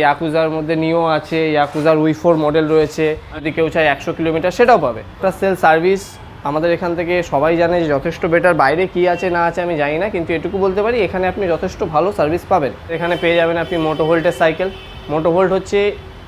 ইয়াকুজার মধ্যে নিও আছে ইয়াকুজার উই ফোর মডেল রয়েছে, যদি কেউ চায় একশো কিলোমিটার সেটাও পাবে। একটা সেল সার্ভিস আমাদের এখান থেকে সবাই জানে যে যথেষ্ট বেটার বাইরে কি আছে না আছে আমি জানি না, কিন্তু এটুকু বলতে পারি এখানে আপনি যথেষ্ট ভালো সার্ভিস পাবেন। এখানে পেয়ে যাবেন আপনি মোটোভোল্টের সাইকেল মোটোভোল্ট হচ্ছে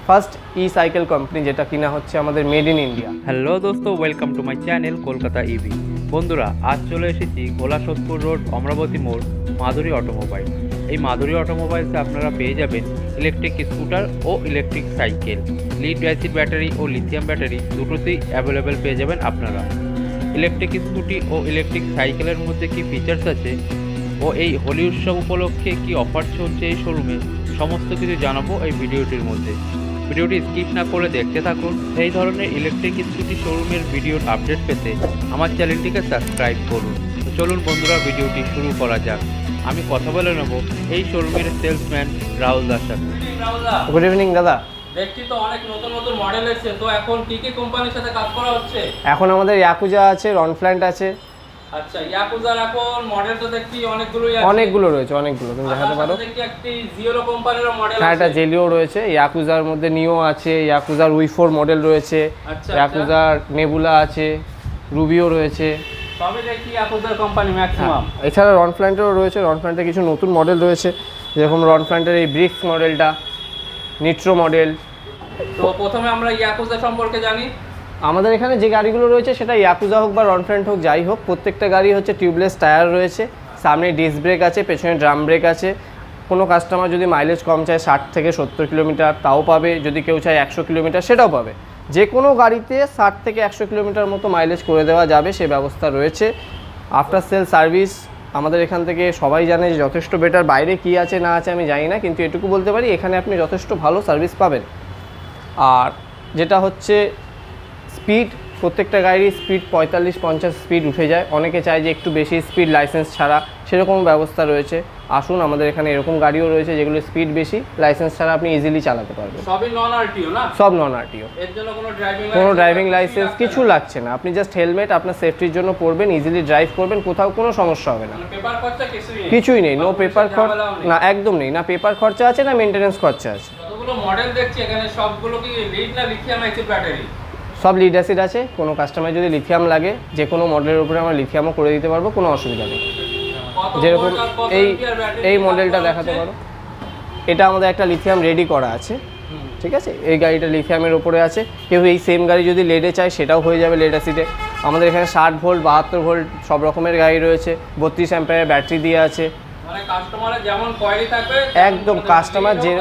ফার্স্ট ই সাইকেল কোম্পানি যেটা কিনা হচ্ছে আমাদের মেড ইন ইন্ডিয়া হ্যালো দোস্ত welcome to my channel Kolkata EV বন্ধুরা, আজ চলে এসেছি গোলাসোদপুর রোড অমরাবতী মোড় মাধুরী অটোমোবাইল এই মাধুরী অটোমোবাইলসে আপনারা পেয়ে যাবেন ইলেকট্রিক স্কুটার ও electric cycle lead acid battery ও লিথিয়াম ব্যাটারি দুটোতেই অ্যাভেলেবেল পেয়ে যাবেন আপনারা। ইলেকট্রিক স্কুটি ও ইলেকট্রিক সাইকেলের মধ্যে কি ফিচার্স আছে? ও এই হোলি উৎসব উপলক্ষে কি অফার চলছে এই শোরুমে সমস্ত কিছু জানাব এই ভিডিওটির মধ্যে। ভিডিওটি স্কিপ না করে দেখতে থাকুন। এই ধরনের ইলেকট্রিক স্কুটি শোরুমের ভিডিওর আপডেট পেতে আমার চ্যানেলটিকে সাবস্ক্রাইব করুন। চলুন বন্ধুরা, ভিডিওটি শুরু করা যাক। আমি কথা বলে নেব এই শোরুমের সেলসম্যান রাহুল দাস সাথে। গুড ইভিনিং দাদা। দেখছি তো অনেক নতুন নতুন মডেল এসেছে। তো এখন কি কি কোম্পানির সাথে কাজ করা হচ্ছে? এখন আমাদের ইয়াকুজা আছে রনফ্ল্যান্ট আছে। আচ্ছা ইয়াকুজার এখন মডেল তো দেখছি অনেকগুলোই আছে। অনেকগুলো রয়েছে অনেকগুলো। তুমি দেখাতে পারো। সাথে দেখছি একটি জিওরো কোম্পানিরও মডেল হ্যাঁ এটা জেলিও রয়েছে ইয়াকুজার মধ্যে নিও আছে ইয়াকুজার উই ফোর মডেল রয়েছে আচ্ছা ইয়াকুজার নেবুলা আছে রুবিও রয়েছে। ম্যাক্সিমাম এছাড়া রনফ্ল্যান্টেরও রয়েছে রনফ্ল্যান্টের কিছু নতুন মডেল রয়েছে যেরকম রনফ্ল্যান্টের এই ব্রিক্স মডেলটা নিট্রো মডেল তো প্রথমে আমরা ইয়াকুজা সম্পর্কে জানি। আমাদের এখানে যে গাড়িগুলো রয়েছে সেটা ইয়াকুজা হোক বা রনফ্ল্যান্ট হোক যাই হোক প্রত্যেকটা গাড়ি হচ্ছে টিউবলেস টায়ার রয়েছে। সামনে ডিস্ক ব্রেক আছে পেছনে ড্রাম ব্রেক আছে। কোনো কাস্টমার যদি মাইলেজ কম চায় ষাট থেকে সত্তর কিলোমিটার তাও পাবে। যদি কেউ চায় একশো কিলোমিটার সেটাও পাবে। যে কোনো গাড়িতে ষাট থেকে একশো কিলোমিটার মতো মাইলেজ করে দেওয়া যাবে, সে ব্যবস্থা রয়েছে। আফটার সেল সার্ভিস আমাদের এখান থেকে সবাই জানে যে যথেষ্ট বেটার বাইরে কি আছে, না আছে, আমি জানি না, কিন্তু এটুকু বলতে পারি, এখানে আপনি যথেষ্ট ভালো সার্ভিস পাবেন। আর যেটা হচ্ছে স্পিড প্রত্যেকটা গাড়ির স্পিড পঁয়তাল্লিশ, পঞ্চাশ স্পিড উঠে যায়। অনেকে চায় যে একটু বেশি স্পিড লাইসেন্স ছাড়া, সেরকম ব্যবস্থা রয়েছে। আসুন আমাদের এখানে এরকম গাড়িও রয়েছে যেগুলো স্পিড বেশি লাইসেন্স ছাড়া আপনি ইজিলি চালাতে পারবেন। সবই নন আরটিও না? সব নন আরটিও এর জন্য কোনো ড্রাইভিং কোনো ড্রাইভিং লাইসেন্স কিছু লাগছে না। আপনি জাস্ট হেলমেট আপনার সেফটির জন্য পরবেন ইজিলি ড্রাইভ করবেন কোথাও কোনো সমস্যা হবে না। পেপার খরচা কিছুই নেই। কিছুই নেই নো পেপার খরচা না একদম নেই। না পেপার খরচা আছে না মেনটেনেন্স খরচা আছে। যতগুলো মডেল দেখছি এখানে সবগুলো কি লিড না লিথিয়াম অ্যাসিড ব্যাটারি সব লিড অ্যাসিড আছে। কোনো কাস্টমার যদি লিথিয়াম লাগে যে কোনো মডেলের উপরে আমরা লিথিয়ামও করে দিতে পারব কোনো অসুবিধা নেই। যেরকম এই এই মডেলটা দেখাতে পারো। এটা আমাদের একটা লিথিয়াম রেডি করা আছে। ঠিক আছে? এই গাড়িটা লিথিয়ামের ওপরে আছে। কেউ এই সেম গাড়ি যদি লেডে চায়, সেটাও হয়ে যাবে লেড অ্যাসিডে আমাদের এখানে ষাট ভোল্ট বাহাত্তর ভোল্ট সব রকমের গাড়ি রয়েছে। বত্রিশ অ্যাম্পায়ার ব্যাটারি দিয়ে আছে। মানে একদম কাস্টমার যে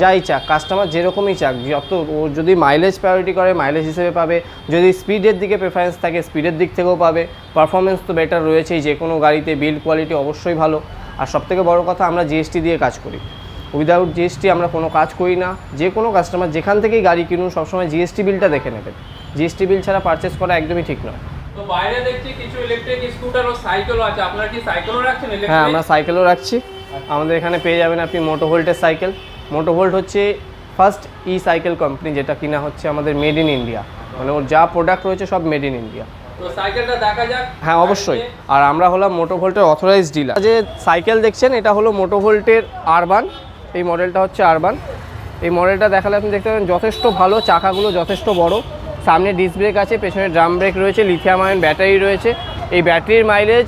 যাই চাক কাস্টমার যেরকমই চাক যত ও যদি মাইলেজ প্রায়োরিটি করে মাইলেজ হিসেবে পাবে। যদি স্পিডের দিকে প্রেফারেন্স থাকে স্পিডের দিক থেকেও পাবে। পারফরমেন্স তো বেটার রয়েছেই যে কোনো গাড়িতে বিল্ড কোয়ালিটি অবশ্যই ভালো। আর সবথেকে বড় কথা আমরা জিএসটি দিয়ে কাজ করি। উইদাউট জিএসটি আমরা কোনো কাজ করি না। যে কোনো কাস্টমার যেখান থেকেই গাড়ি কিনুন সবসময় জিএসটি বিলটা দেখে নেবেন। জিএসটি বিল ছাড়া পারচেস করা একদমই ঠিক নয়। তো বাইরে দেখছি কিছু ইলেকট্রিক স্কুটার ও সাইকেলও আছে। আপনারা কি সাইকেলও রাখছেন হ্যাঁ আমরা সাইকেলও রাখছি। আমাদের এখানে পেয়ে যাবেন আপনি মোটোভোল্টের সাইকেল মোটোভোল্ট হচ্ছে ফার্স্ট ই সাইকেল কোম্পানি যেটা কিনা হচ্ছে আমাদের মেড ইন ইন্ডিয়া মানে ওর যা প্রোডাক্ট রয়েছে সব মেড ইন ইন্ডিয়া হ্যাঁ অবশ্যই। আর আমরা হলাম মোটোভোল্টের অথরাইজ ডিলার যে সাইকেল দেখছেন এটা হলো মোটোভোল্টের আরবান এই মডেলটা হচ্ছে আরবান এই মডেলটা দেখালে আপনি দেখতে পাবেন যথেষ্ট ভালো চাকাগুলো যথেষ্ট বড়। সামনে ডিস্ক ব্রেক আছে পেছনে ড্রাম ব্রেক রয়েছে লিথিয়াম আয়ন ব্যাটারি রয়েছে। এই ব্যাটারির মাইলেজ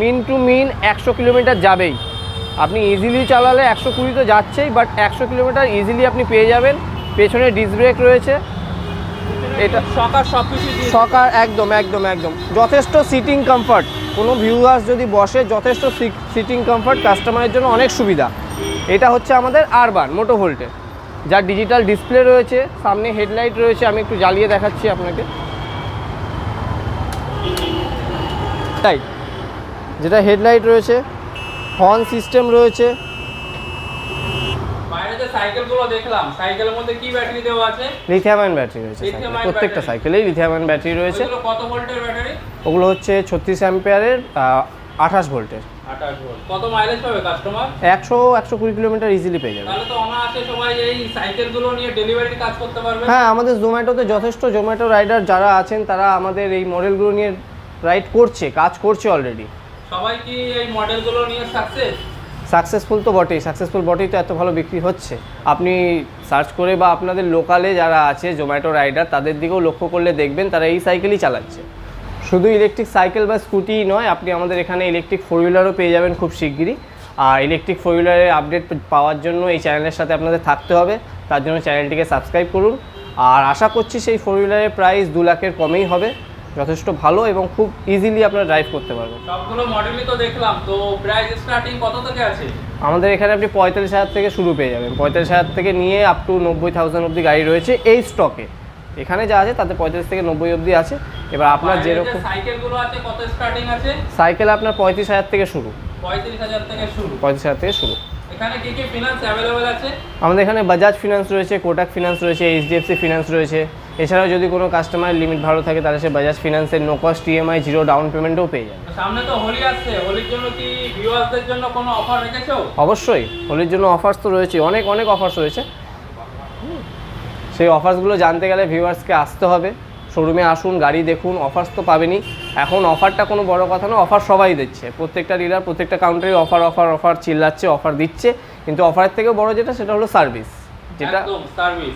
মিন টু মিন একশো কিলোমিটার যাবেই। আপনি ইজিলি চালালে একশো কুড়ি তো যাচ্ছেই বাট একশো কিলোমিটার ইজিলি আপনি পেয়ে যাবেন। পেছনে ডিস্ক ব্রেক রয়েছে। এটা সকার সব কিছু সকার একদম একদম একদম। যথেষ্ট সিটিং কমফর্ট কোনো ভিউয়ার্স যদি বসে যথেষ্ট সিটিং কমফর্ট কাস্টমারের জন্য অনেক সুবিধা। এটা হচ্ছে আমাদের আরবান মোটো ভোল্টের যার ডিজিটাল ডিসপ্লে রয়েছে সামনে হেডলাইট রয়েছে আমি একটু জ্বালিয়ে দেখাচ্ছি আপনাকে। তাই যেটা হেডলাইট রয়েছে হর্ন সিস্টেম রয়েছে। বাইরে সাইকেলগুলো দেখলাম সাইকেলের মধ্যে কি ব্যাটারি দেওয়া আছে? লিথিয়াম আয়ন ব্যাটারি রয়েছে প্রত্যেকটা সাইকেলেই লিথিয়াম আয়ন ব্যাটারি রয়েছে। কত ভোল্টের ব্যাটারি ওগুলো হচ্ছে ছত্রিশ অ্যাম্পিয়ারের আঠাশ ভোল্টের কত মাইলেজ পাবে কাস্টমার কিলোমিটার ইজিলি পেয়ে যাবে। তাহলে তো অনায়াসে সবাই এই সাইকেলগুলো নিয়ে ডেলিভারি কাজ করতে পারবে। হ্যাঁ আমাদের জোম্যাটোতে যথেষ্ট জোম্যাটো রাইডার যারা আছেন তারা আমাদের এই মডেলগুলো নিয়ে রাইড করছে কাজ করছে অলরেডি সবাই কি এই মডেলগুলো নিয়ে সাকসেস সাকসেসফুল তো বটেই সাকসেসফুল বটেই তো এত ভালো বিক্রি হচ্ছে। আপনি সার্চ করে বা আপনাদের লোকালে যারা আছে জোম্যাটো রাইডার তাদের দিকেও লক্ষ্য করলে দেখবেন তারা এই সাইকেলই চালাচ্ছে। শুধু ইলেকট্রিক সাইকেল বা স্কুটি নয় আপনি আমাদের এখানে ইলেকট্রিক ফোর হুইলারও পেয়ে যাবেন খুব শিগগিরই। আর ইলেকট্রিক ফোর হুইলারের আপডেট পাওয়ার জন্য এই চ্যানেলের সাথে আপনাদের থাকতে হবে। তার জন্য চ্যানেলটিকে সাবস্ক্রাইব করুন। আর আশা করছি সেই ফোর হুইলারের প্রাইস দু লাখের কমেই হবে। যথেষ্ট ভালো এবং খুব ইজিলি আপনারা ড্রাইভ করতে পারবেন। সবগুলো মডেলই তো দেখলাম তো প্রাইস স্টার্টিং কত থেকে আছে? আমাদের এখানে আপনি পঁয়তাল্লিশ হাজার থেকে শুরু পেয়ে যাবেন। পঁয়তাল্লিশ হাজার থেকে নিয়ে আপ টু নব্বই থাউজেন্ড অবধি গাড়ি রয়েছে এই স্টকে এখানে যা আছে তাতে পঁয়ত্রিশ থেকে নব্বই অবধি আছে। এবার আপনার যেরকম সাইকেলগুলো আছে কত স্টার্টিং আছে? সাইকেল আপনার পঁয়ত্রিশ হাজার থেকে শুরু। পঁয়ত্রিশ হাজার থেকে শুরু। পঁয়ত্রিশ হাজার থেকে শুরু। এখানে কি কি ফিনান্স অ্যাভেলেবেল আছে? আমাদের এখানে বাজাজ ফিনান্স রয়েছে কোটাক ফিনান্স রয়েছে এইচডিএফসি ফিনান্স রয়েছে। এছাড়াও যদি কোনো কাস্টমারের লিমিট ভালো থাকে তাহলে সে Bajaj ফিনান্সের no cost EMI zero down পেমেন্টও পেয়ে যাবে। সামনে তো হোলি আসছে হোলির জন্য কি ভিউয়ারদের জন্য কোনো অফার রেখেছো? অবশ্যই হোলির জন্য অফার্স তো রয়েছে অনেক অনেক অফার্স রয়েছে। সেই অফার্সগুলো জানতে গেলে ভিউয়ার্সকে আসতে হবে। শোরুমে আসুন গাড়ি দেখুন অফার্স তো পাবেনই। এখন অফারটা কোনো বড় কথা না অফার সবাই দিচ্ছে। প্রত্যেকটা ডিলার প্রত্যেকটা কাউন্টারে অফার অফার অফার চিল্লাচ্ছে অফার দিচ্ছে। কিন্তু অফারের থেকে বড় যেটা সেটা হলো সার্ভিস যেটা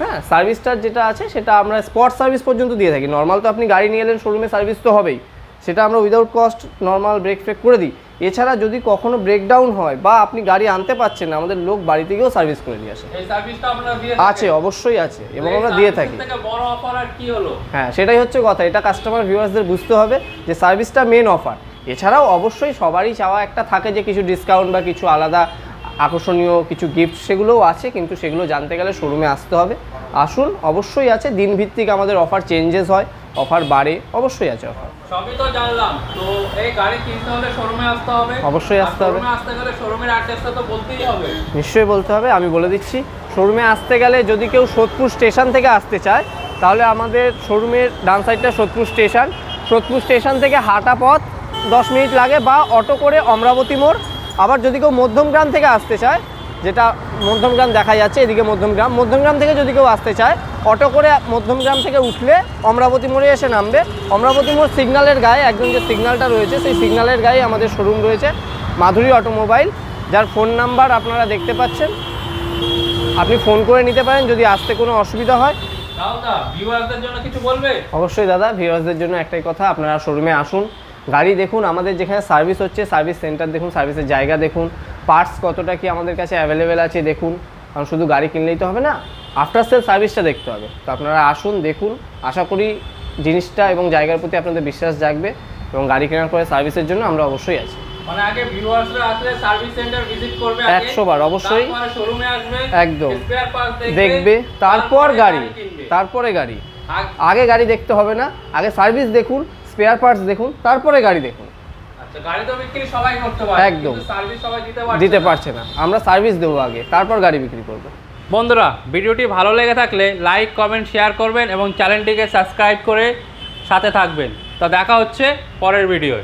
হ্যাঁ সার্ভিসটার যেটা আছে সেটা আমরা স্পট সার্ভিস পর্যন্ত দিয়ে থাকি। নর্মাল তো আপনি গাড়ি নিয়ে এলেন শোরুমে সার্ভিস তো হবেই। সেটা আমরা উইদাউট কস্ট নর্মাল ব্রেক ফ্রেক করে দিই। এছাড়া যদি কখনো ব্রেকডাউন হয় বা আপনি গাড়ি আনতে পারছেন না আমাদের লোক বাড়িতে গিয়েও সার্ভিস করে দিয়ে আসে আছে অবশ্যই আছে এবং আমরা দিয়ে থাকি। হ্যাঁ সেটাই হচ্ছে কথা এটা কাস্টমার ভিউয়ার্সদের বুঝতে হবে যে সার্ভিসটা মেন অফার এছাড়াও অবশ্যই সবারই চাওয়া একটা থাকে যে কিছু ডিসকাউন্ট বা কিছু আলাদা আকর্ষণীয় কিছু গিফট সেগুলোও আছে কিন্তু সেগুলো জানতে গেলে শোরুমে আসতে হবে। আসুন অবশ্যই আছে দিনভিত্তিক আমাদের অফার চেঞ্জেস হয়। অফার বাড়ে অবশ্যই আছে অফার। সবই তো জানলাম। তো এই গাড়ি কিনতে হলে শোরুমে আসতে হবে। অবশ্যই আসতে হবে। আসতে গেলে শোরুমের অ্যাড্রেসটা তো বলতেই হবে। নিশ্চয়ই বলতে হবে আমি বলে দিচ্ছি। শোরুমে আসতে গেলে যদি কেউ সোদপুর স্টেশন থেকে আসতে চায় তাহলে আমাদের শোরুমের ডান সাইডটা সোদপুর স্টেশন। সোদপুর স্টেশন থেকে হাঁটা পথ দশ মিনিট লাগে বা অটো করে অমরাবতী মোড়। আবার যদি কেউ মধ্যমগ্রাম থেকে আসতে চায় যেটা মধ্যমগ্রাম দেখা যাচ্ছে এদিকে মধ্যমগ্রাম। মধ্যমগ্রাম থেকে যদি কেউ আসতে চায় অটো করে মধ্যমগ্রাম থেকে উঠলে অমরাবতী মোড়ে এসে নামবে। অমরাবতী মোড় সিগনালের গায়ে একদম যে সিগনালটা রয়েছে সেই সিগনালের গায়ে আমাদের শোরুম রয়েছে মাধুরী অটোমোবাইল যার ফোন নাম্বার আপনারা দেখতে পাচ্ছেন। আপনি ফোন করে নিতে পারেন যদি আসতে কোনো অসুবিধা হয়। অবশ্যই দাদা ভিউয়ার্সদের জন্য একটাই কথা আপনারা শোরুমে আসুন। গাড়ি দেখুন আমাদের যেখানে সার্ভিস হচ্ছে সার্ভিস সেন্টার দেখুন সার্ভিসের জায়গা দেখুন। পার্টস কতটা কি আমাদের কাছে অ্যাভেলেবেল আছে দেখুন। কারণ শুধু গাড়ি কিনলেই তো হবে না আফটার সেল সার্ভিসটা দেখতে হবে। তো আপনারা আসুন দেখুন। আশা করি জিনিসটা এবং জায়গার প্রতি আপনাদের বিশ্বাস জাগবে এবং গাড়ি কেনার পরে সার্ভিসের জন্য আমরা অবশ্যই আছি। মানে আগে ভিউয়ার্সরা আসলে সার্ভিস সেন্টার ভিজিট করবে 100 বার, অবশ্যই। শোরুমে আসবে একদম। স্পেয়ার পার্টস দেখবে দেখবে তারপর গাড়ি তারপরে গাড়ি। আগে গাড়ি দেখতে হবে না আগে সার্ভিস দেখুন স্পেয়ার পার্টস দেখুন তারপরে গাড়ি দেখুন। একদম। কিন্তু সার্ভিস সবাই দিতে। পারছে না আমরা সার্ভিস দেবো আগে তারপর গাড়ি বিক্রি করব বন্ধুরা ভিডিওটি ভালো লেগে থাকলে লাইক কমেন্ট শেয়ার করবেন এবং চ্যানেলটিকে সাবস্ক্রাইব করে সাথে থাকবেন তো দেখা হচ্ছে পরের ভিডিওয়